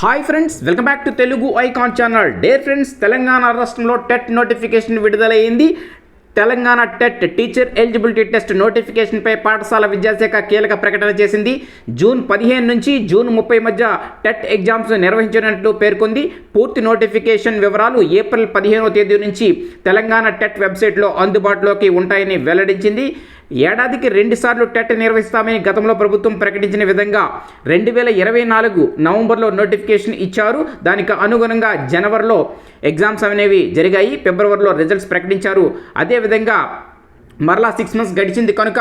Hi friends welcome back to Telugu icon channel dear friends Telangana రాష్ట్రంలో TET notification విడుదలైంది. Telangana TET teacher eligibility test నోటిఫికేషన్పై పాఠశాల విద్యాశాఖ కీలక ప్రకటన చేసింది. జూన్ పదిహేను నుంచి జూన్ ముప్పై మధ్య టెట్ ఎగ్జామ్స్ నిర్వహించినట్లు పేర్కొంది. పూర్తి నోటిఫికేషన్ వివరాలు ఏప్రిల్ పదిహేనవ తేదీ నుంచి తెలంగాణ టెట్ వెబ్సైట్లో అందుబాటులోకి ఉంటాయని వెల్లడించింది. ఏడాదికి రెండుసార్లు టెట్ నిర్వహిస్తామని గతంలో ప్రభుత్వం ప్రకటించిన విధంగా రెండు వేల ఇరవై నాలుగు నవంబర్లో నోటిఫికేషన్ ఇచ్చారు. దానికి అనుగుణంగా జనవరిలో ఎగ్జామ్స్ అనేవి జరిగాయి. ఫిబ్రవరిలో రిజల్ట్స్ ప్రకటించారు. అదేవిధంగా మరలా సిక్స్ మంత్స్ గడిచింది కనుక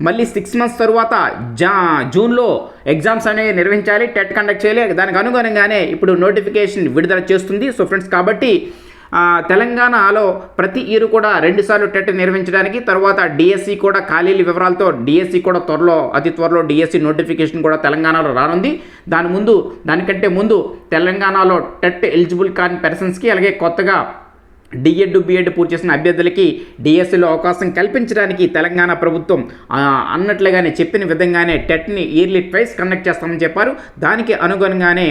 మళ్ళీ సిక్స్ మంత్స్ తర్వాత జా జూన్లో ఎగ్జామ్స్ అనేవి నిర్వహించాలి టెట్ కండక్ట్ చేయాలి. దానికి అనుగుణంగానే ఇప్పుడు నోటిఫికేషన్ విడుదల చేస్తుంది. సో ఫ్రెండ్స్ కాబట్టి తెలంగాణలో ప్రతి ఇయర్ కూడా రెండుసార్లు టెట్ నిర్వహించడానికి తర్వాత డిఎస్సి కూడా ఖాళీల వివరాలతో డిఎస్సి కూడా త్వరలో అతి త్వరలో డిఎస్సి నోటిఫికేషన్ కూడా తెలంగాణలో రానుంది. దాని ముందు దానికంటే ముందు తెలంగాణలో టెట్ ఎలిజిబుల్ కాని పర్సన్స్కి అలాగే కొత్తగా డిఎడ్ బిఎడ్ పూర్తి చేసిన అభ్యర్థులకి డిఎస్సిలో అవకాశం కల్పించడానికి తెలంగాణ ప్రభుత్వం అన్నట్లుగానే చెప్పిన విధంగానే టెట్ని ఇయర్లీ ట్వైస్ కండక్ట్ చేస్తామని చెప్పారు. దానికి అనుగుణంగానే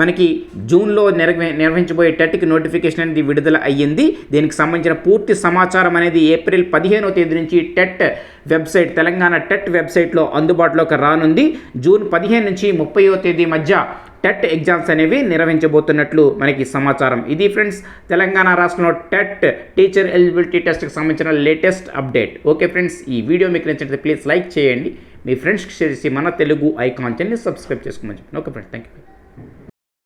మనకి జూన్లో నిర్వ నిర్వహించబోయే టెట్కి నోటిఫికేషన్ అనేది విడుదల అయ్యింది. దీనికి సంబంధించిన పూర్తి సమాచారం అనేది ఏప్రిల్ పదిహేనవ తేదీ నుంచి టెట్ వెబ్సైట్ తెలంగాణ టెట్ వెబ్సైట్లో అందుబాటులోకి రానుంది. జూన్ పదిహేను నుంచి ముప్పైవ తేదీ మధ్య టెట్ ఎగ్జామ్స్ అనేవి నిర్వహించబోతున్నట్లు మనకి సమాచారం. ఇది ఫ్రెండ్స్ తెలంగాణ రాష్ట్రంలో టెట్ టీచర్ ఎలిజిబిలిటీ టెస్ట్కి సంబంధించిన లేటెస్ట్ అప్డేట్. ఓకే ఫ్రెండ్స్ ఈ వీడియో మీకు నచ్చినట్లయితే ప్లీజ్ లైక్ చేయండి. మీ ఫ్రెండ్స్కి షేర్ చేసి మన తెలుగు ఐకాన్ ఛానల్ని సబ్స్క్రైబ్ చేసుకోమని చెప్పండి. Okay friends thank you